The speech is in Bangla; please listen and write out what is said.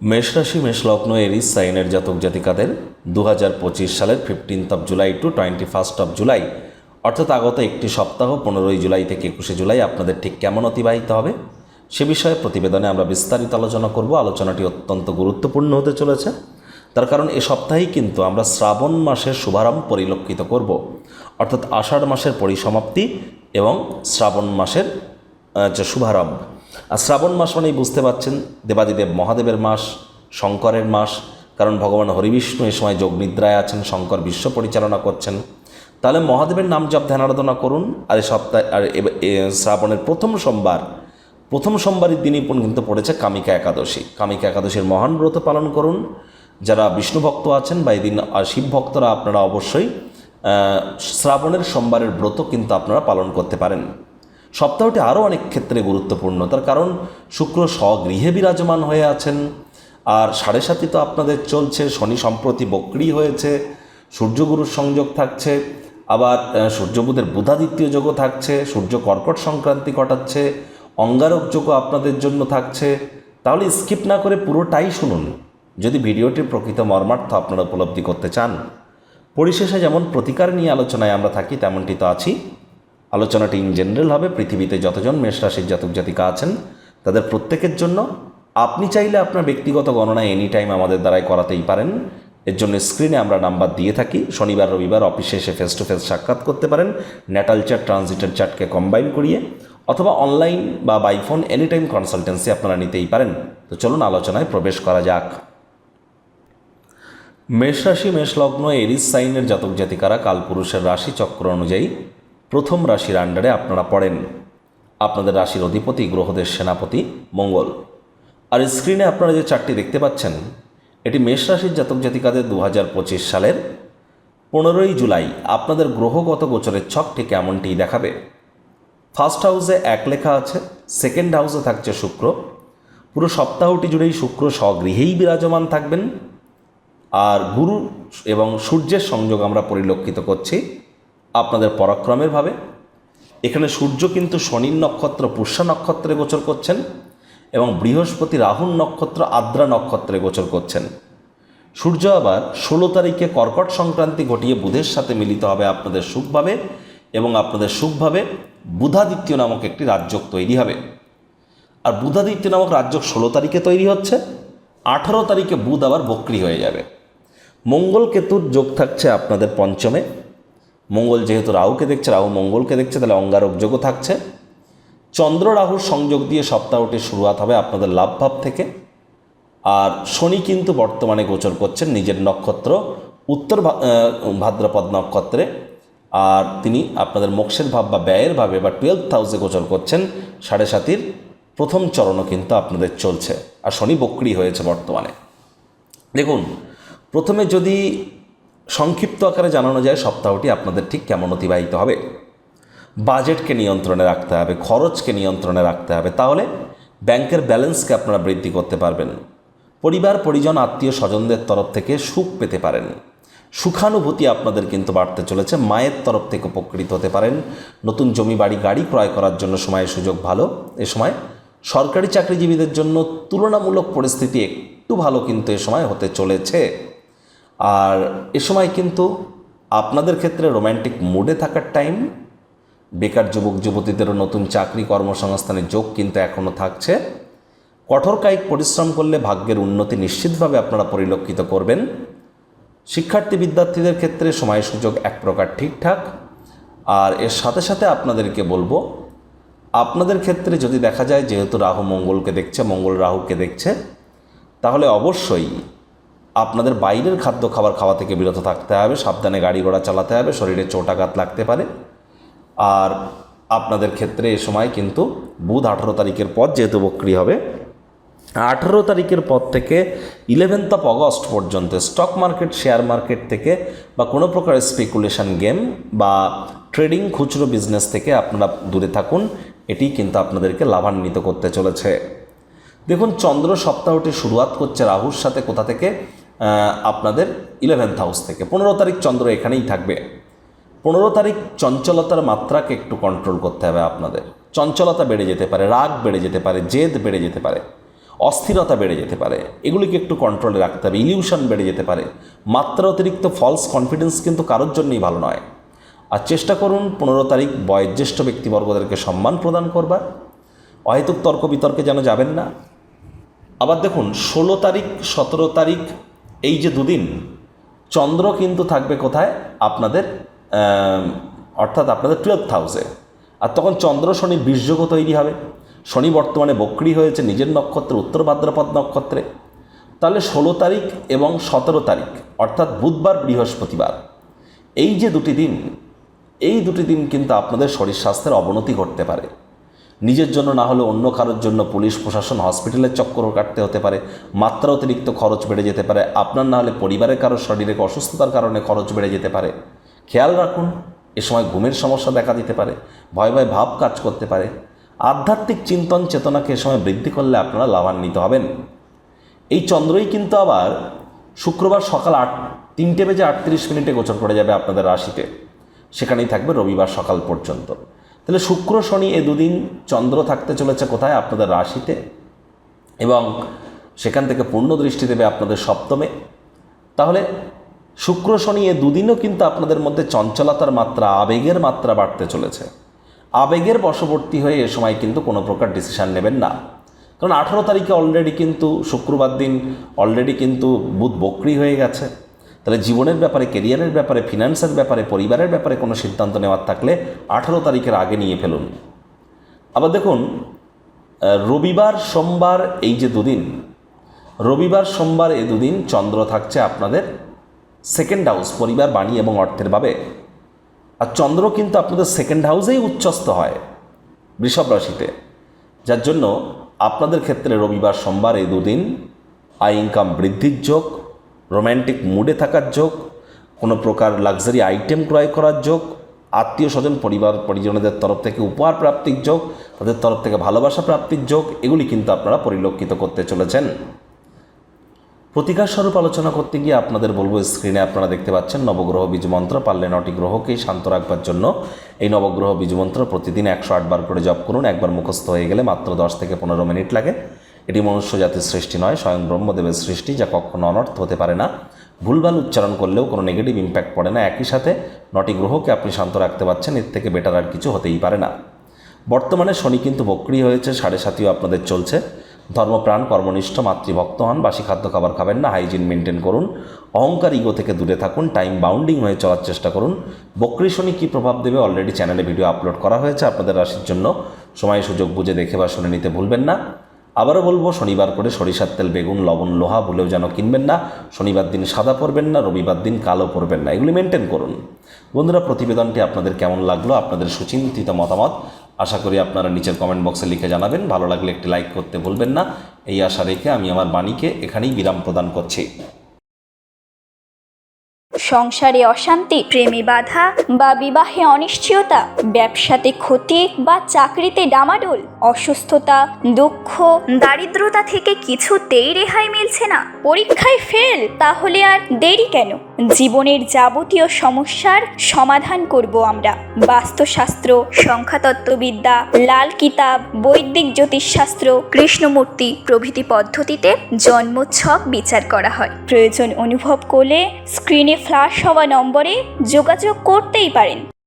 মেষরাশি, মেষলগ্ন এরিস সাইনের জাতক জাতিকাদের দু হাজার পঁচিশ সালের fifteenth of July to twenty first of July অর্থাৎ আগত একটি সপ্তাহ পনেরোই জুলাই থেকে একুশে জুলাই আপনাদের ঠিক কেমন অতিবাহিত হবে? সে বিষয়ে প্রতিবেদনে আমরা বিস্তারিত আলোচনা করব। আলোচনাটি অত্যন্ত গুরুত্বপূর্ণ হতে চলেছে। তার কারণ এ সপ্তাহেই কিন্তু আমরা শ্রাবণ মাসের শুভারম্ভ পরিলক্ষিত করব। অর্থাৎ আষাঢ় মাসের পরিসমাপ্তি এবং শ্রাবণ মাসের যে শুভারম্ভ। আর শ্রাবণ মাস মানেই বুঝতে পাচ্ছেন দেবাদিদেব মহাদেবের মাস, শঙ্করের মাস, কারণ ভগবান হরিবিষ্ণু এ সময় যোগনিদ্রায় আছেন, শঙ্কর বিশ্ব পরিচালনা করছেন। তাহলে মহাদেবের নাম জপ, ধ্যান, আরাধনা করুন, আর এই সপ্তাহে, আর এ- এ, শ্রাবণের প্রথম সোমবার, প্রথম সোমবারের দিনই কিন্তু পড়েছে কামিকা একাদশী। কামিকা একাদশীর মহান ব্রত পালন করুন। যারা বিষ্ণু ভক্ত আছেন বা এদিন শিব ভক্তরা, আপনারা অবশ্যই শ্রাবণের সোমবারের ব্রত কিন্তু আপনারা পালন করতে পারেন। সপ্তাহটি আরও অনেক ক্ষেত্রে গুরুত্বপূর্ণ। তার কারণ, শুক্র স্বগৃহে বিরাজমান হয়ে আছেন, আর সাড়ে সাতি তো আপনাদের চলছে, শনি সম্প্রতি বক্রি হয়েছে, সূর্যগুরুর সংযোগ থাকছে, আবার সূর্যবুধের বুধাদিত্য যোগও থাকছে, সূর্য কর্কট সংক্রান্তি ঘটাচ্ছে, অঙ্গারক যোগও আপনাদের জন্য থাকছে। তাহলে স্কিপ না করে পুরোটাই শুনুন। যদি ভিডিওটির প্রকৃত মর্মার্থ আপনারা উপলব্ধি করতে চান, পরিশেষে যেমন প্রতিকার নিয়ে আলোচনায় আমরা থাকি, তেমনটি তো আছি। আলোচনাটি ইন জেনারেল হবে, পৃথিবীতে যতজন মেষ রাশির জাতক জাতিকা আছেন, তাদের প্রত্যেকের জন্য আপনি চাইলে আপনার ব্যক্তিগত গণনা এনি টাইম আমাদের দ্বারাই করাতেই পারেন। এর জন্য স্ক্রিনে আমরা নাম্বার দিয়ে থাকি, শনিবার, রবিবার অফিসে এসে ফেস টু ফেস সাক্ষাৎ করতে পারেন ন্যাটাল চার্ট ট্রানজিটের চার্টকে কম্বাইন করিয়ে, অথবা অনলাইন বা বাইফোন এনি টাইম কনসালটেন্সি আপনারা নিতেই পারেন। তো চলুন আলোচনায় প্রবেশ করা যাক। মেষ রাশি, মেষ লগ্ন এরিস সাইনের জাতক জাতিকারা কালপুরুষের রাশি চক্র অনুযায়ী প্রথম রাশির আন্ডারে আপনারা পড়েন। আপনাদের রাশির অধিপতি, গ্রহদের সেনাপতি, মঙ্গল। আর স্ক্রিনে আপনারা যে চারটি দেখতে পাচ্ছেন, এটি মেষ রাশির জাতক জাতিকাদের দু হাজার পঁচিশ সালের পনেরোই জুলাই। আপনাদের গ্রহগত গোচরের ছকটি কেমনটি দেখাবে? ফার্স্ট হাউসে এক লেখা আছে সেকেন্ড হাউসে থাকছে শুক্র। পুরো সপ্তাহটি জুড়েই শুক্র স্বগৃহেই বিরাজমান থাকবেন। আর গুরু এবং সূর্যের সংযোগ আমরা পরিলক্ষিত করছি। আপনাদের পরাক্রমের ভাবে। এখানে সূর্য কিন্তু শনির নক্ষত্র, পুষ্যা নক্ষত্রে গোচর করছেন এবং বৃহস্পতি রাহুল নক্ষত্র, আদ্রা নক্ষত্রে গোচর করছেন। সূর্য আবার ষোলো তারিখে কর্কট সংক্রান্তি ঘটিয়ে বুধের সাথে মিলিত হবে আপনাদের সুখভাবে এবং আপনাদের সুখভাবে বুধাদিত্য নামক একটি রাজ্যক তৈরি হবে। আর বুধাদিত্য নামক রাজ্য ষোলো তারিখে তৈরি হচ্ছে, আঠারো তারিখে বুধ আবার বক্রি হয়ে যাবে। মঙ্গল কেতুর যোগ থাকছে আপনাদের পঞ্চমে মঙ্গল যেহেতু রাহুকে দেখছে, রাহু মঙ্গলকে দেখছে, তাহলে অঙ্গারক যোগও থাকছে। চন্দ্র রাহুর সংযোগ দিয়ে সপ্তাহটির শুরুয়াত হবে আপনাদের লাভ ভাব থেকে। আর শনি কিন্তু বর্তমানে গোচর করছেন নিজের নক্ষত্র উত্তর ভাদ্রপদ নক্ষত্রে। আর তিনি আপনাদের মোক্ষের ভাব বা ব্যয়ের ভাবে বা টুয়েলভ হাউসে গোচর করছেন সাড়ে সাতির। প্রথম চরণও কিন্তু আপনাদের চলছে। আর শনি বক্রি হয়েছে বর্তমানে। দেখুন, প্রথমে যদি সংক্ষিপ্ত আকারে জানানো যায় সপ্তাহটি আপনাদের ঠিক কেমন অতিবাহিত হবে। বাজেটকে নিয়ন্ত্রণে রাখতে হবে, খরচকে নিয়ন্ত্রণে রাখতে হবে, তাহলে ব্যাংকের ব্যালেন্সকে আপনারা বৃদ্ধি করতে পারবেন। পরিবার, পরিজন, আত্মীয়, স্বজনদের তরফ থেকে সুখ পেতে পারেন। সুখানুভূতি আপনাদের কিন্তু বাড়তে চলেছে, মায়ের তরফ থেকে উপকৃত হতে পারেন। নতুন জমি, বাড়ি, গাড়ি ক্রয় করার জন্য সময়ের সুযোগ ভালো, এ সময় সরকারি চাকরিজীবীদের জন্য তুলনামূলক পরিস্থিতি একটু ভালো কিন্তু এ সময় হতে চলেছে। আর এ সময় কিন্তু আপনাদের ক্ষেত্রে রোম্যান্টিক মুডে থাকার টাইম বেকার যুবক যুবতীদেরও নতুন চাকরি কর্মসংস্থানের যোগ কিন্তু এখনও থাকছে। কঠোর কায়িক পরিশ্রম করলে ভাগ্যের উন্নতি নিশ্চিতভাবে আপনারা পরিলক্ষিত করবেন। শিক্ষার্থী বিদ্যার্থীদের ক্ষেত্রে সময় সুযোগ এক প্রকার ঠিকঠাক। আর এর সাথে সাথে আপনাদেরকে বলব, আপনাদের ক্ষেত্রে যদি দেখা যায় যেহেতু রাহু মঙ্গলকে দেখছে, মঙ্গল রাহুকে দেখছে, তাহলে অবশ্যই আপনাদের বাইরের খাদ্য খাবার খাওয়া থেকে বিরত থাকতে হবে, সাবধানে গাড়ি ঘোড়া চালাতে হবে, শরীরে চোটাঘাত লাগতে পারে। আর আপনাদের ক্ষেত্রে এ সময় কিন্তু বুধ আঠারো তারিখের পর যেহেতু বক্রি হবে, আঠারো তারিখের পর থেকে ইলেভেন্থ অফ অগস্ট পর্যন্ত স্টক মার্কেট শেয়ার মার্কেট থেকে বা কোনো প্রকার স্পেকুলেশন গেম বা ট্রেডিং খুচরো বিজনেস থেকে আপনারা দূরে থাকুন, এটি কিন্তু আপনাদেরকে লাভান্বিত করতে চলেছে। দেখুন, চন্দ্র সপ্তাহটি শুরুয়াত করছে রাহুর সাথে কোথা থেকে? আপনাদের ইলেভেন্থ হাউস থেকে। পনেরো তারিখ চন্দ্র এখানেই থাকবে। পনেরো তারিখ চঞ্চলতার মাত্রাকে একটু কন্ট্রোল করতে হবে আপনাদের। চঞ্চলতা বেড়ে যেতে পারে, রাগ বেড়ে যেতে পারে, জেদ বেড়ে যেতে পারে, অস্থিরতা বেড়ে যেতে পারে। এগুলিকে একটু কন্ট্রোলে রাখতে হবে ইলিউশন বেড়ে যেতে পারে। মাত্রা অতিরিক্ত ফলস কনফিডেন্স কিন্তু কারোর জন্যই ভালো নয়। আর চেষ্টা করুন পনেরো তারিখ বয়োজ্যেষ্ঠ ব্যক্তিবর্গদেরকে সম্মান প্রদান করবার। অহেতুক তর্ক বিতর্কে যেন যাবেন না। আবার দেখুন, ষোলো তারিখ, সতেরো তারিখ এই যে দুদিন, চন্দ্র কিন্তু থাকবে কোথায়? আপনাদের অর্থাৎ আপনাদের টুয়েলভ হাউসে আর তখন চন্দ্র, শনি বীর্যগ তৈরি হবে। শনি বর্তমানে বক্রি হয়েছে নিজের নক্ষত্রে, উত্তর ভাদ্রপদ নক্ষত্রে। তাহলে ষোলো তারিখ এবং সতেরো তারিখ, অর্থাৎ বুধবার, বৃহস্পতিবার। এই যে দুটি দিন, এই দুটি দিন কিন্তু আপনাদের শরীর স্বাস্থ্যের অবনতি ঘটতে পারে। নিজের জন্য না হলে অন্য কারোর জন্য পুলিশ, প্রশাসন, হসপিটালের চক্কর কাটতে হতে পারে মাত্রা অতিরিক্ত খরচ বেড়ে যেতে পারে, আপনার না হলে পরিবারের কারোর শরীরে অসুস্থতার কারণে খরচ বেড়ে যেতে পারে। খেয়াল রাখুন, এ সময় ঘুমের সমস্যা দেখা দিতে পারে, ভয় ভয় ভাব কাজ করতে পারে। আধ্যাত্মিক চিন্তন চেতনাকে এ সময় বৃদ্ধি করলে আপনারা লাভান্বিত হবেন। এই চন্দ্রই কিন্তু আবার শুক্রবার সকাল আট, তিনটে বেজে আটত্রিশ মিনিটে গোচর করে যাবে আপনাদের রাশিতে। সেখানেই থাকবে রবিবার সকাল পর্যন্ত। তাহলে শুক্র, শনি এ দুদিন চন্দ্র থাকতে চলেছে কোথায়? আপনাদের রাশিতে। এবং সেখান থেকে পূর্ণ দৃষ্টি দেবে আপনাদের সপ্তমে। তাহলে শুক্র, শনি এ দুদিনও কিন্তু আপনাদের মধ্যে চঞ্চলতার মাত্রা, আবেগের মাত্রা বাড়তে চলেছে। আবেগের বশবর্তী হয়ে এ সময় কিন্তু কোনো প্রকার ডিসিশান নেবেন না। কারণ আঠারো তারিখে অলরেডি কিন্তু শুক্রবার দিন অলরেডি কিন্তু বুধ বক্রি হয়ে গেছে। তাহলে জীবনের ব্যাপারে কেরিয়ারের ব্যাপারে ফিনান্সের ব্যাপারে, পরিবারের ব্যাপারে কোনো সিদ্ধান্ত নেওয়ার থাকলে আঠারো তারিখের আগে নিয়ে ফেলুন। আবার দেখুন রবিবার, সোমবার এই যে দুদিন, রবিবার, সোমবার এ দুদিন চন্দ্র থাকছে আপনাদের সেকেন্ড হাউস পরিবার, বাণী এবং অর্থের ভাবে আর চন্দ্র কিন্তু আপনাদের সেকেন্ড হাউসেই উচ্চস্ত হয় বৃষভ রাশিতে, যার জন্য আপনাদের ক্ষেত্রে রবিবার, সোমবার এই দুদিন আয় ইনকাম বৃদ্ধির যোগ রোম্যান্টিক মুডে থাকার যোগ, কোনো প্রকার লাক্সারি আইটেম ক্রয় করার যোগ, আত্মীয় স্বজন, পরিবার, পরিজনদের তরফ থেকে উপহার প্রাপ্তির যোগ, তাদের তরফ থেকে ভালোবাসা প্রাপ্তির যোগ, এগুলি কিন্তু আপনারা পরিলক্ষিত করতে চলেছেন। প্রতিকার স্বরূপ আলোচনা করতে গিয়ে আপনাদের বলব স্ক্রিনে আপনারা দেখতে পাচ্ছেন নবগ্রহ বীজ মন্ত্র, পারলে নটি গ্রহকেই শান্ত রাখবার জন্য। এই নবগ্রহ বীজ মন্ত্র প্রতিদিন একশো আটবার করে জপ করুন, একবার মুখস্থ হয়ে গেলে মাত্র দশ থেকে পনেরো মিনিট লাগে। এটি মনুষ্য জাতির সৃষ্টি নয়, স্বয়ং ব্রহ্মদেবের সৃষ্টি, যা কখনো অনর্থ হতে পারে না। ভুলভাল উচ্চারণ করলেও কোনো নেগেটিভ ইম্প্যাক্ট পড়ে না। একই সাথে, নটি গ্রহকে আপনি শান্ত রাখতে পারছেন, এর থেকে বেটার আর কিছু হতেই পারে না। বর্তমানে শনি কিন্তু বক্রি হয়েছে, সাড়ে সাতিও আপনাদের চলছে। ধর্মপ্রাণ, কর্মনিষ্ঠ, মাতৃভক্ত হন, বাসি খাদ্য খাবার খাবেন না হাইজিন মেনটেন করুন, অহংকার ইগো থেকে দূরে থাকুন টাইম বাউন্ডিং হয়ে চলার চেষ্টা করুন। বক্রি শনি কী প্রভাব দেবে অলরেডি চ্যানেলে ভিডিও আপলোড করা হয়েছে, আপনাদের রাশির জন্য। সময় সুযোগ বুঝে দেখে বা শুনে নিতে ভুলবেন না। আবারও বলব, শনিবার করে সরিষার তেল, বেগুন, লবণ, লোহা ভুলেও যেন কিনবেন না। শনিবার দিন সাদা পরবেন না, রবিবার দিন কালো পরবেন না। এগুলি মেনটেন করুন। বন্ধুরা, প্রতিবেদনটি আপনাদের কেমন লাগল? আপনাদের সুচিন্তিত মতামত আশা করি আপনারা নিচের কমেন্ট বক্সে লিখে জানাবেন। ভালো লাগলে একটি লাইক করতে ভুলবেন না। এই আশা রেখে আমি আমার বাণীকে এখানেই বিরাম প্রদান করছি। সংসারে অশান্তি, প্রেমে বাধা বা বিবাহে অনিশ্চয়তা, ব্যবসাতে ক্ষতি বা চাকরিতে ডামাডোল অসুস্থতা, দুঃখ, দারিদ্রতা থেকে কিছুতেই রেহাই মিলছে না। পরীক্ষায় ফেল, তাহলে আর দেরি কেন? জীবনের যাবতীয় সমস্যার সমাধান করব আমরা। বাস্তুশাস্ত্র, সংখ্যাতত্ত্ববিদ্যা, লাল কিতাব, বৈদিক জ্যোতিষশাস্ত্র, কৃষ্ণমূর্তি প্রভৃতি পদ্ধতিতে জন্মছক বিচার করা হয়। প্রয়োজন অনুভব করলে স্ক্রিনে ফ্লাশ হওয়া নম্বরে যোগাযোগ করতেই পারেন।